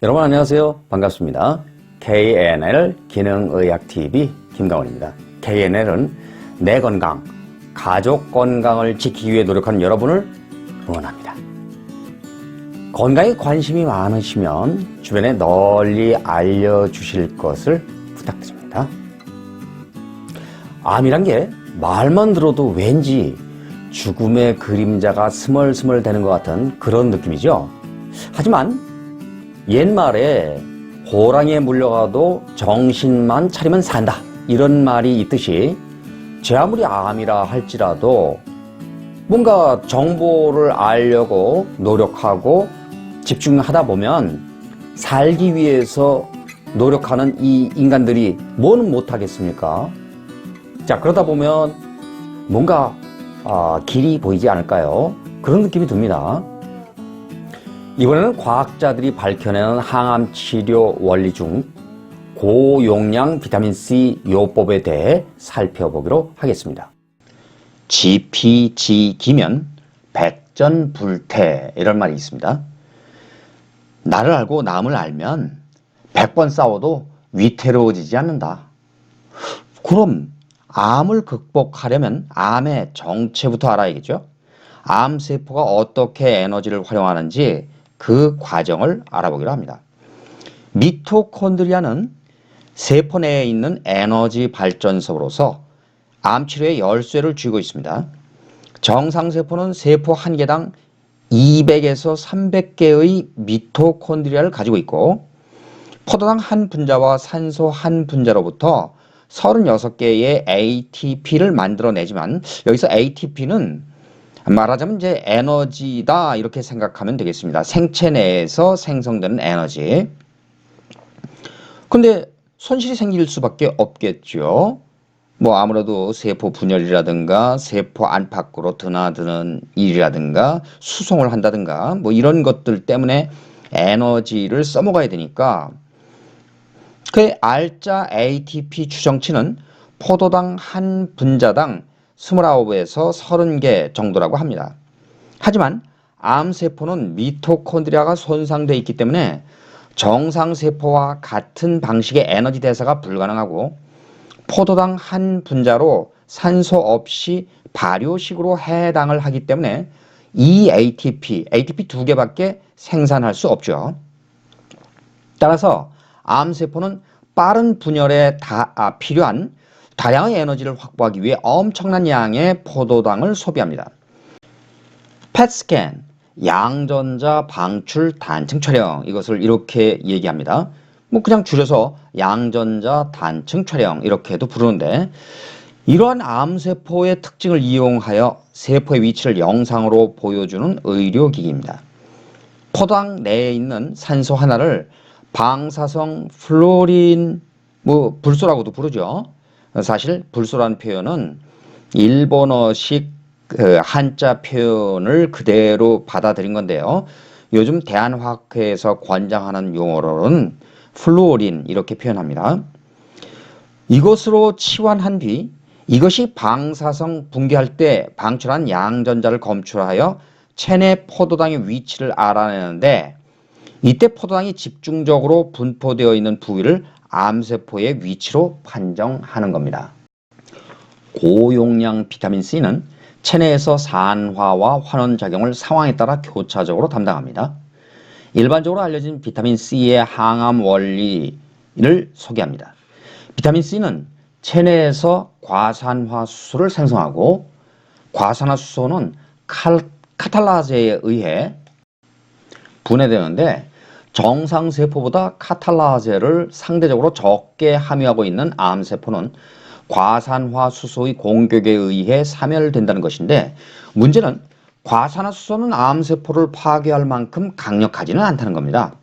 여러분 안녕하세요. 반갑습니다. KNL 기능의학TV 김강원입니다. KNL은 내 건강, 가족 건강을 지키기 위해 노력하는 여러분을 응원합니다. 건강에 관심이 많으시면 주변에 널리 알려주실 것을 부탁드립니다. 암이란 게 말만 들어도 왠지 죽음의 그림자가 스멀스멀 되는 것 같은 그런 느낌이죠. 하지만 옛말에 호랑이에 물려가도 정신만 차리면 산다. 이런 말이 있듯이 제 아무리 암이라 할지라도 뭔가 정보를 알려고 노력하고 집중하다 보면 살기 위해서 노력하는 이 인간들이 뭐는 못하겠습니까? 자, 그러다 보면 뭔가 아, 길이 보이지 않을까요? 그런 느낌이 듭니다. 이번에는 과학자들이 밝혀내는 항암 치료 원리 중 고용량 비타민C 요법에 대해 살펴보기로 하겠습니다. GPG기면 백전불태 이런 말이 있습니다. 나를 알고 남을 알면 100번 싸워도 위태로워지지 않는다. 그럼 암을 극복하려면 암의 정체부터 알아야겠죠? 암세포가 어떻게 에너지를 활용하는지 그 과정을 알아보기로 합니다. 미토콘드리아는 세포 내에 있는 에너지 발전소로서 암 치료의 열쇠를 쥐고 있습니다. 정상세포는 세포 한 개당 200에서 300개의 미토콘드리아를 가지고 있고 포도당 한 분자와 산소 한 분자로부터 36개의 ATP를 만들어내지만 여기서 ATP는 말하자면 이제 에너지다 이렇게 생각하면 되겠습니다. 생체 내에서 생성되는 에너지. 근데 손실이 생길 수밖에 없겠죠. 뭐 아무래도 세포 분열이라든가 세포 안팎으로 드나드는 일이라든가 수송을 한다든가 뭐 이런 것들 때문에 에너지를 써먹어야 되니까 그 알짜 ATP 추정치는 포도당 한 분자당 29에서 30개 정도라고 합니다. 하지만 암세포는 미토콘드리아가 손상되어 있기 때문에 정상세포와 같은 방식의 에너지 대사가 불가능하고 포도당 한 분자로 산소 없이 발효식으로 해당을 하기 때문에 이 ATP, ATP 두 개밖에 생산할 수 없죠. 따라서 암세포는 빠른 분열에 다, 아, 필요한 다양한 에너지를 확보하기 위해 엄청난 양의 포도당을 소비합니다. 펫스캔, 양전자 방출 단층 촬영 이것을 이렇게 얘기합니다. 뭐 그냥 줄여서 양전자 단층 촬영 이렇게도 부르는데 이러한 암세포의 특징을 이용하여 세포의 위치를 영상으로 보여주는 의료기기입니다. 포당 내에 있는 산소 하나를 방사성 플로린 뭐 불소라고도 부르죠. 사실 불소라는 표현은 일본어식 그 한자 표현을 그대로 받아들인 건데요. 요즘 대한화학회에서 권장하는 용어로는 플루오린 이렇게 표현합니다. 이것으로 치환한 뒤 이것이 방사성 붕괴할 때 방출한 양전자를 검출하여 체내 포도당의 위치를 알아내는데 이때 포도당이 집중적으로 분포되어 있는 부위를 암세포의 위치로 판정하는 겁니다. 고용량 비타민 C는 체내에서 산화와 환원 작용을 상황에 따라 교차적으로 담당합니다. 일반적으로 알려진 비타민 C의 항암 원리를 소개합니다. 비타민 C는 체내에서 과산화수소를 생성하고 과산화수소는 칼, 카탈라제에 의해 분해되는데 정상세포보다 카탈라제를 상대적으로 적게 함유하고 있는 암세포는 과산화수소의 공격에 의해 사멸된다는 것인데 문제는 과산화수소는 암세포를 파괴할 만큼 강력하지는 않다는 겁니다.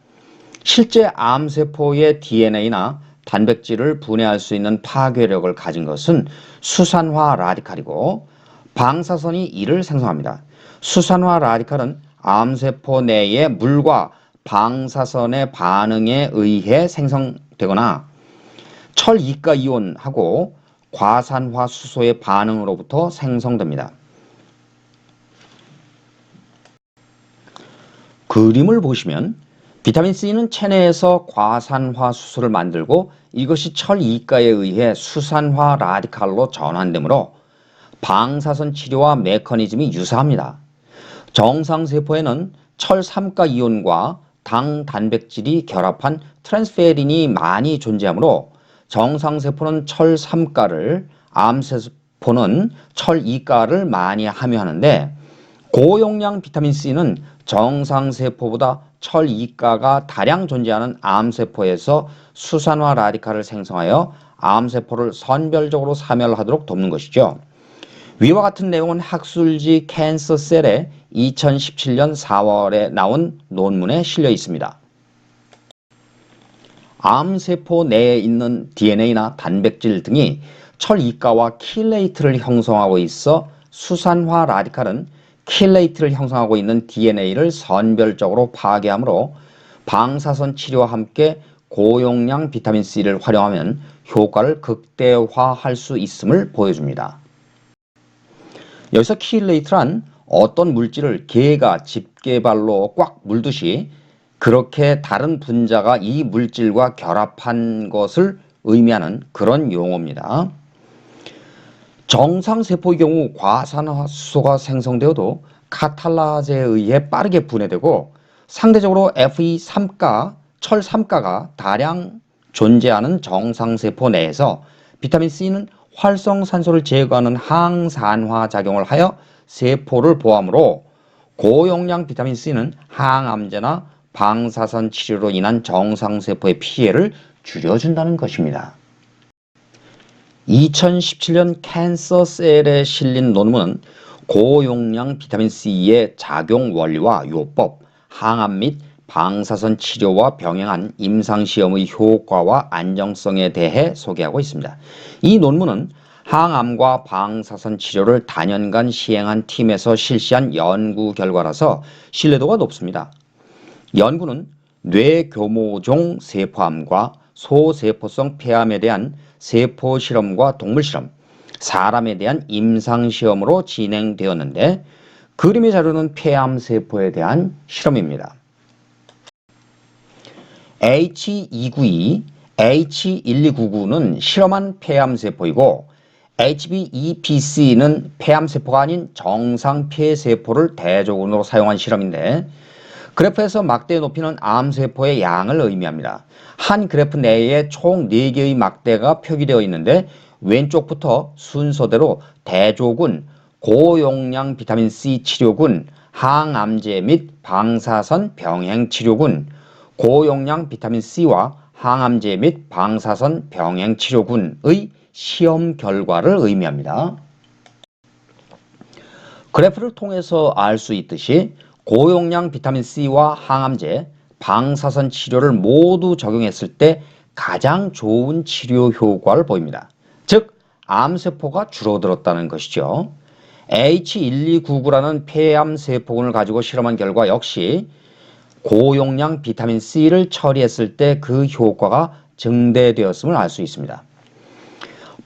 실제 암세포의 DNA나 단백질을 분해할 수 있는 파괴력을 가진 것은 수산화 라디칼이고 방사선이 이를 생성합니다. 수산화 라디칼은 암세포 내의 물과 방사선의 반응에 의해 생성되거나 철 이가 이온하고 과산화 수소의 반응으로부터 생성됩니다. 그림을 보시면 비타민 C는 체내에서 과산화 수소를 만들고 이것이 철 이가에 의해 수산화 라디칼로 전환되므로 방사선 치료와 메커니즘이 유사합니다. 정상 세포에는 철 3가 이온과 당 단백질이 결합한 트랜스페린이 많이 존재하므로 정상 세포는 철 3가를 암 세포는 철 2가를 많이 함유하는데 고용량 비타민 C는 정상 세포보다 철 2가가 다량 존재하는 암 세포에서 수산화 라디칼을 생성하여 암 세포를 선별적으로 사멸하도록 돕는 것이죠. 위와 같은 내용은 학술지 캔서 셀에 2017년 4월에 나온 논문에 실려 있습니다. 암세포 내에 있는 DNA나 단백질 등이 철 이가와 킬레이트를 형성하고 있어 수산화 라디칼은 킬레이트를 형성하고 있는 DNA를 선별적으로 파괴하므로 방사선 치료와 함께 고용량 비타민 C를 활용하면 효과를 극대화할 수 있음을 보여줍니다. 여기서 킬레이트란 어떤 물질을 개가 집게발로 꽉 물듯이 그렇게 다른 분자가 이 물질과 결합한 것을 의미하는 그런 용어입니다. 정상 세포의 경우 과산화수소가 생성되어도 카탈라제에 의해 빠르게 분해되고 상대적으로 Fe3가, 철 3가가 다량 존재하는 정상 세포 내에서 비타민 C는 활성산소를 제거하는 항산화 작용을 하여 세포를 보호하므로 고용량 비타민 C는 항암제나 방사선 치료로 인한 정상세포의 피해를 줄여준다는 것입니다. 2017년 캔서 셀에 실린 논문은 고용량 비타민 C의 작용 원리와 요법, 항암 및 방사선 치료와 병행한 임상시험의 효과와 안정성에 대해 소개하고 있습니다. 이 논문은 항암과 방사선 치료를 단연간 시행한 팀에서 실시한 연구 결과라서 신뢰도가 높습니다. 연구는 뇌교모종 세포암과 소세포성 폐암에 대한 세포 실험과 동물 실험, 사람에 대한 임상 시험으로 진행되었는데 그림의 자료는 폐암 세포에 대한 실험입니다. H292, H1299는 실험한 폐암 세포이고 HBEPC는 폐암 세포가 아닌 정상 폐 세포를 대조군으로 사용한 실험인데 그래프에서 막대 높이는 암 세포의 양을 의미합니다. 한 그래프 내에 총 4개의 막대가 표기되어 있는데 왼쪽부터 순서대로 대조군, 고용량 비타민 C 치료군, 항암제 및 방사선 병행 치료군, 고용량 비타민 C와 항암제 및 방사선 병행 치료군의 시험 결과를 의미합니다. 그래프를 통해서 알 수 있듯이 고용량 비타민 C와 항암제, 방사선 치료를 모두 적용했을 때 가장 좋은 치료 효과를 보입니다. 즉, 암세포가 줄어들었다는 것이죠. H1299라는 폐암 세포군을 가지고 실험한 결과 역시 고용량 비타민 C를 처리했을 때 그 효과가 증대되었음을 알 수 있습니다.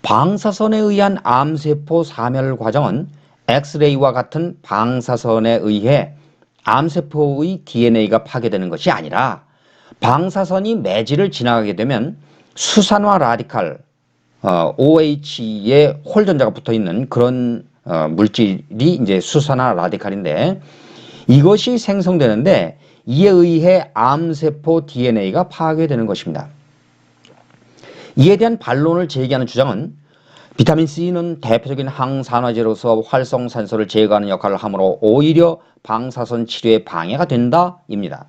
방사선에 의한 암세포 사멸 과정은 엑스레이와 같은 방사선에 의해 암세포의 DNA가 파괴되는 것이 아니라 방사선이 매질을 지나가게 되면 수산화 라디칼 어, OH에 홀전자가 붙어 있는 그런 어, 물질이 이제 수산화 라디칼인데 이것이 생성되는데 이에 의해 암세포 DNA가 파괴되는 것입니다. 이에 대한 반론을 제기하는 주장은 비타민 C는 대표적인 항산화제로서 활성산소를 제거하는 역할을 하므로 오히려 방사선 치료에 방해가 된다입니다.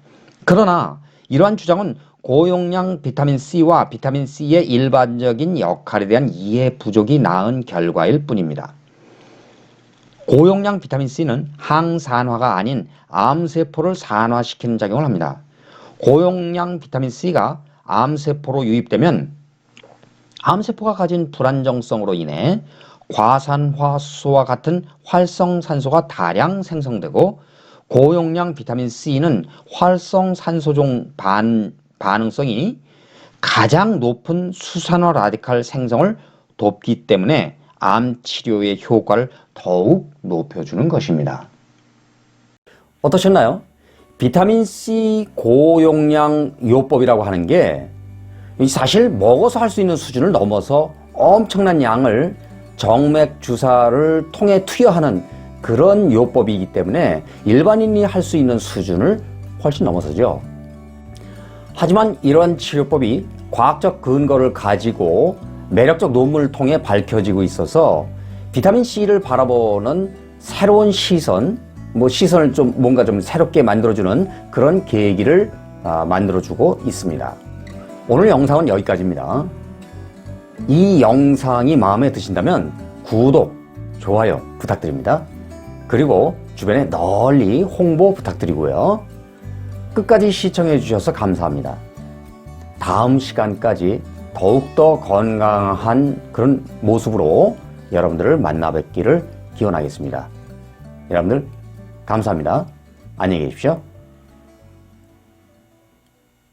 그러나 이러한 주장은 고용량 비타민 C와 비타민 C의 일반적인 역할에 대한 이해 부족이 낳은 결과일 뿐입니다. 고용량 비타민 C는 항산화가 아닌 암세포를 산화시키는 작용을 합니다. 고용량 비타민 C가 암세포로 유입되면 암세포가 가진 불안정성으로 인해 과산화수소와 같은 활성산소가 다량 생성되고 고용량 비타민 C는 활성산소종 반, 반응성이 가장 높은 수산화 라디칼 생성을 돕기 때문에 암 치료의 효과를 더욱 높여주는 것입니다. 어떠셨나요? 비타민C 고용량 요법이라고 하는 게 사실 먹어서 할 수 있는 수준을 넘어서 엄청난 양을 정맥 주사를 통해 투여하는 그런 요법이기 때문에 일반인이 할 수 있는 수준을 훨씬 넘어서죠. 하지만 이러한 치료법이 과학적 근거를 가지고 매력적 논문을 통해 밝혀지고 있어서 비타민 C를 바라보는 새로운 시선, 뭐 시선을 좀 뭔가 좀 새롭게 만들어주는 그런 계기를 아, 만들어주고 있습니다. 오늘 영상은 여기까지입니다. 이 영상이 마음에 드신다면 구독, 좋아요 부탁드립니다. 그리고 주변에 널리 홍보 부탁드리고요. 끝까지 시청해 주셔서 감사합니다. 다음 시간까지 더욱더 건강한 그런 모습으로 여러분들을 만나 뵙기를 기원하겠습니다. 여러분들 감사합니다. 안녕히 계십시오.